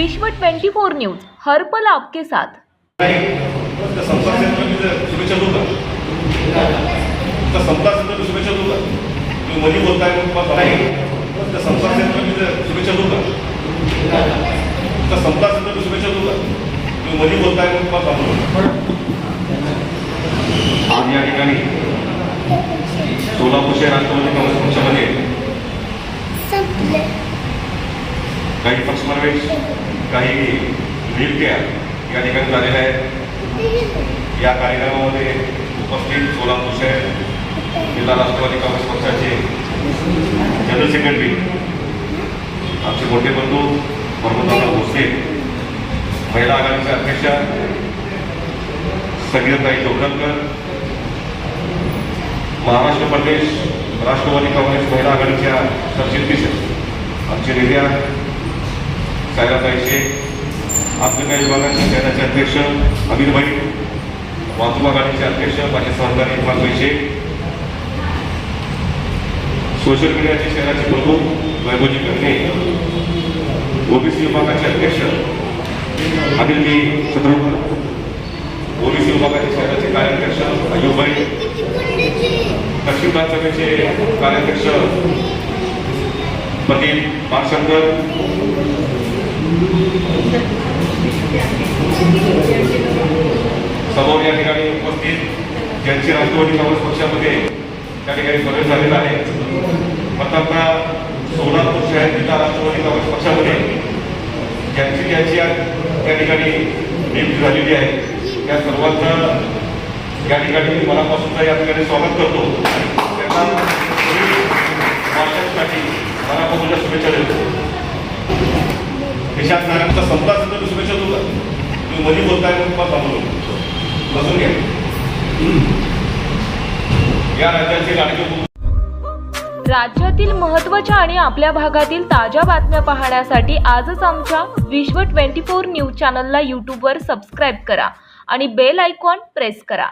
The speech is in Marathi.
विश्व 24 न्यूज हर पल आपके साथ. आज या ठिकाणी सोलापूर राष्ट्रवादी काँग्रेस पक्षामध्ये संपले. काही पक्षप्रवेश काही नियुक्त्या या ठिकाणी झालेल्या आहेत. या कार्यक्रमामध्ये उपस्थित सोलापूर शहर जिल्हा राष्ट्रवादी काँग्रेस पक्षाचे जनरल सेक्रेटरी आमचे मोठे बंधू पर्वतराव भोसले महिला आघाडीच्या अध्यक्षा संगीताई जोगदलकर महाराष्ट्र प्रदेश राष्ट्रवादी काँग्रेस महिला आघाडीच्या सरचिटणीस आमचे नेत्या सायराताई शेख आपल्या विभागाचे शहराचे अध्यक्ष अमित भाई वाहतूक आघाडीचे अध्यक्ष माझे सहकारी इकबाल शेख सोशल मीडियाचे शहराचे प्रमुख वैभवजी करणे ओबीसी विभागाचे अध्यक्ष अनिल बी ओबीसी विभागाचे शहराचे कार्याध्यक्ष अयुबाई दक्षिण विधानसभेचे कार्याध्यक्ष प्रदीप मारशंकर. समोर या ठिकाणी उपस्थित ज्यांची राष्ट्रवादी काँग्रेस पक्षामध्ये त्या ठिकाणी प्रवेश झालेला आहे. आता सोलापूर शहर जिल्हा राष्ट्रवादी काँग्रेस पक्षामध्ये ज्यांची ज्यांची त्या ठिकाणी नियुक्ती झालेली आहे. त्या सर्वांचं या ठिकाणी मी मनापासून या ठिकाणी स्वागत करतो. देशात नारायणचा संपला संस्था सेंटर शुभेच्छा तुला तुम्ही मधी बोलताय म्हणून तुम्हाला थांबलो बसून घ्या या राज्याचे लाडके राज्यातील महत्त्वाच्या आणि आपल्या भागातील ताज्या बातम्या पाहण्यासाठी आजच आमच्या विश्व 24 न्यूज चॅनलला यूट्यूबवर सबस्क्राईब करा आणि बेल आयकॉन प्रेस करा.